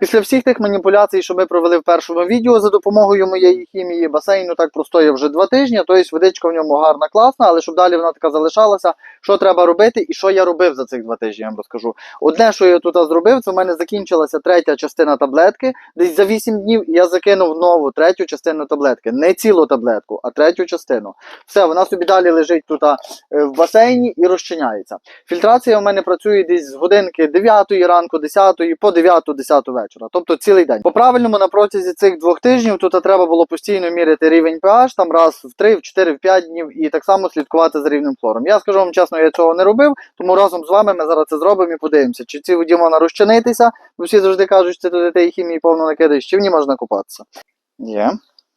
Після всіх тих маніпуляцій, що ми провели в першому відео за допомогою моєї хімії, басейну так простояв вже два тижні. Тобто водичка в ньому гарна, класна, але щоб далі вона така залишалася, що треба робити і що я робив за цих два тижні, я вам розкажу. Одне, що я тут зробив, це в мене закінчилася третя частина таблетки. Десь за 8 днів я закинув нову третю частину таблетки. Не цілу таблетку, а третю частину. Все, вона собі далі лежить тут е, в басейні і розчиняється. Фільтрація у мене працює десь з годинки 9 ранку, 10 по 9-10 вечора. Тобто цілий день. По правильному на протязі цих двох тижнів тут треба було постійно міряти рівень pH, там раз в 3, в 4, в 5 днів і так само слідкувати за рівнем хлором. Я скажу вам чесно, я цього не робив, тому разом з вами ми зараз це зробимо і подивимося, чи ці воді можна розчинитися, бо всі завжди кажуть, що ти туди тієї хімії повно накидаєш, чи в ній можна купатися. Є.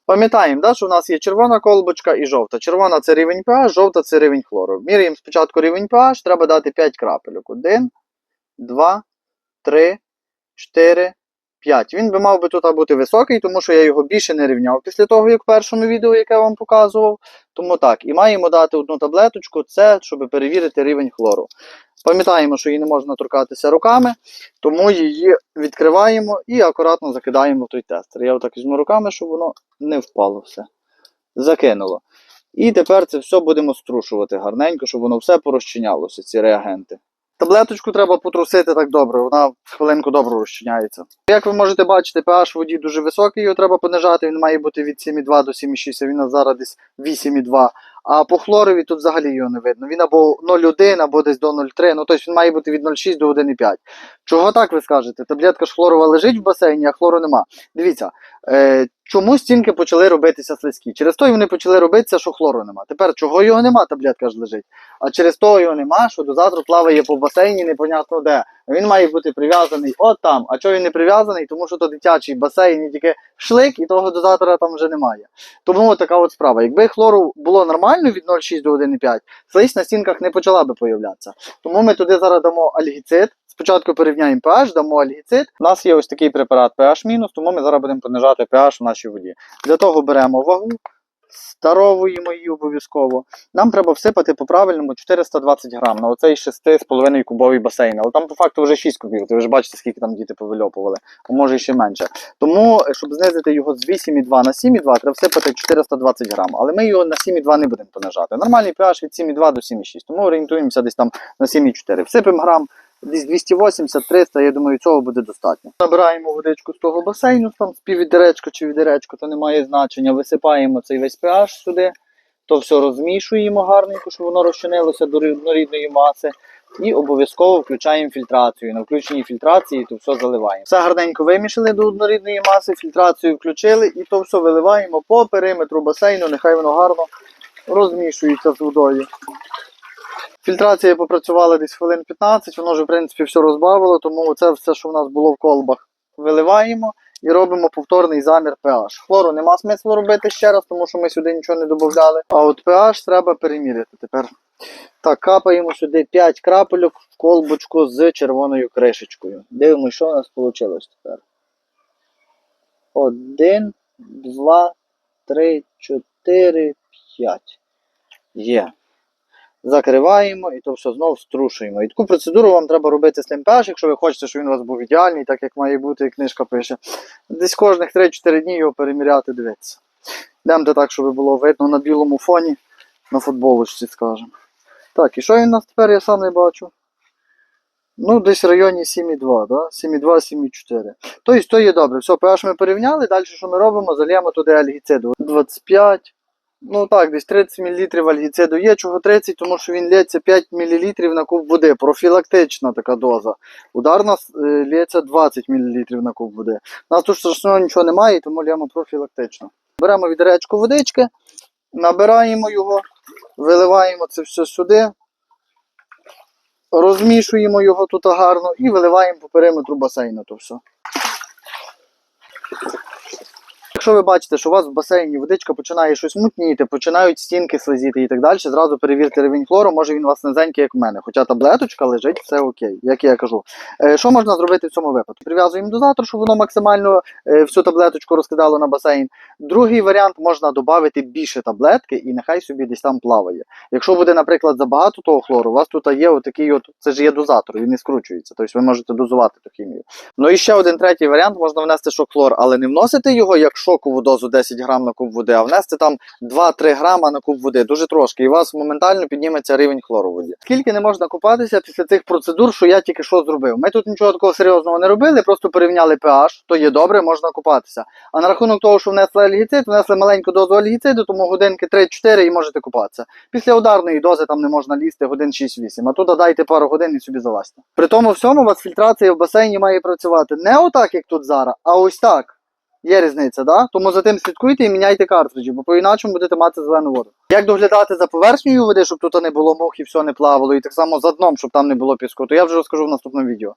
Пам'ятаємо, да, що у нас є червона колбочка і жовта. Червона це рівень pH, жовта це рівень хлору. Міряємо спочатку рівень pH, треба дати 5 крапельок. 1, 2, 3, 4, 5. Він би мав би тут бути високий, тому що я його більше не рівняв після того, як в першому відео, яке я вам показував. Тому так, і маємо дати одну таблеточку, це щоб перевірити рівень хлору. Пам'ятаємо, що її не можна торкатися руками, тому її відкриваємо і акуратно закидаємо в той тестер. Я отак візьму руками, щоб воно не впало все. Закинуло. І тепер це все будемо струшувати гарненько, щоб воно все порозчинялося, ці реагенти. Таблеточку треба потрусити так добре, вона хвилинку добре розчиняється. Як ви можете бачити, pH в воді дуже високий, його треба понижати, він має бути від 7,2 до 7,6, а він зараз десь 8,2. А по хлорові тут взагалі його не видно. Він або 0,1, або десь до 0,3, ну тобто він має бути від 0,6 до 1,5. Чого так ви скажете? Таблетка ж хлорова лежить в басейні, а хлору нема. Дивіться, е, чому стінки почали робитися слизькі? Через то вони почали робитися, що хлору нема. Тепер чого його нема, таблетка ж лежить. А через то його нема, що дозатор плаває по басейні, непонятно де. Він має бути прив'язаний от там. А чого він не прив'язаний? Тому що то дитячий басейн, і тільки шлик, і того дозатора там вже немає. Тому така от справа. Якби хлору було нормально від 0,6 до 1,5, слизь на стінках не почала би появлятися. Тому ми туди зараз дамо альгіцид. Спочатку порівняємо pH, дамо альгіцид. У нас є ось такий препарат pH-, тому ми зараз будемо понижати pH в нашій воді. Для того беремо вагу, старовуємо її обов'язково. Нам треба всипати по правильному 420 грам на оцей 6,5 кубовий басейн. Але там по факту вже 6 кубів. Ви ж бачите, скільки там діти повильопували, а може ще менше. Тому, щоб знизити його з 8,2 на 7,2, треба всипати 420 грам. Але ми його на 7,2 не будемо понижати. Нормальний pH від 7,2 до 7,6. Тому орієнтуємося десь там на 7,4. Всипемо грам. Десь 280-300, я думаю, цього буде достатньо. Набираємо водичку з того басейну, там з піввідеречка чи відеречко, то не має значення. Висипаємо цей весь pH сюди, то все розмішуємо гарненько, щоб воно розчинилося до однорідної маси. І обов'язково включаємо фільтрацію. На включеній фільтрації то все заливаємо. Все гарненько вимішали до однорідної маси, фільтрацію включили і то все виливаємо по периметру басейну, нехай воно гарно розмішується з водою. Фільтрація попрацювала десь хвилин 15, воно вже в принципі все розбавило, тому це все, що в нас було в колбах, виливаємо і робимо повторний замір pH. Хлору нема смислу робити ще раз, тому що ми сюди нічого не додавали. А от pH треба переміряти тепер. Так, капаємо сюди 5 крапельок в колбочку з червоною кришечкою. Дивимося, що у нас вийшло тепер. Один, два, три, чотири, п'ять. Є закриваємо і то все знову струшуємо. І таку процедуру вам треба робити з pH, якщо ви хочете, щоб він у вас був ідеальний, так як має бути, як книжка пише. Десь кожних 3-4 дні його переміряти, дивитися. Йдемте так, щоб було видно на білому фоні, на футболочці, скажемо. Так, і що він у нас тепер, я сам не бачу. Ну, десь в районі 7,2, да? 7,2-7,4. Тобто, то є добре. Все, pH ми порівняли, далі що ми робимо? Зальємо туди альгіциду. 25. Ну так, десь 30 мл альгіциду є. Чого 30, тому що він лється 5 мл на куб води. Профілактична така доза. Ударна е, лється 20 мл на куб води. У нас тут страшного нічого немає, тому лємо профілактично. Беремо відеречко водички, набираємо його, виливаємо це все сюди, розмішуємо його тут гарно і виливаємо по периметру басейну. То все. Якщо ви бачите, що у вас в басейні водичка починає щось мутніти, починають стінки слизіти і так далі, зразу перевірте рівень хлору, може він у вас низенький, як у мене. Хоча таблеточка лежить, все окей, як я кажу. Е, що можна зробити в цьому випадку? Прив'язуємо дозатор, щоб воно максимально е, всю таблеточку розкидало на басейн. Другий варіант можна додати більше таблетки і нехай собі десь там плаває. Якщо буде, наприклад, забагато того хлору, у вас тут є отакий от, це ж є дозатор, він не скручується, тобто ви можете дозувати ту хімію. Ну і ще один третій варіант можна внести шок-хлор, але не вносити його як шокову дозу 10 грам на куб води, а внести там 2-3 грама на куб води, дуже трошки, і у вас моментально підніметься рівень хлору воді. Скільки не можна купатися після цих процедур, що я тільки що зробив? Ми тут нічого такого серйозного не робили, просто порівняли pH, то є добре, можна купатися. А на рахунок того, що внесли альгіцид, внесли маленьку дозу альгіциду, тому годинки 3-4 і можете купатися. Після ударної дози там не можна лізти годин 6-8, а тут дайте пару годин і собі залазьте. При тому всьому у вас фільтрація в басейні має працювати не отак, як тут зараз, а ось так. Є різниця, да? Тому за тим слідкуйте і міняйте картриджі, бо по-іначому будете мати зелену воду. Як доглядати за поверхнею води, щоб тут не було мух і все не плавало, і так само за дном, щоб там не було піску, то я вже розкажу в наступному відео.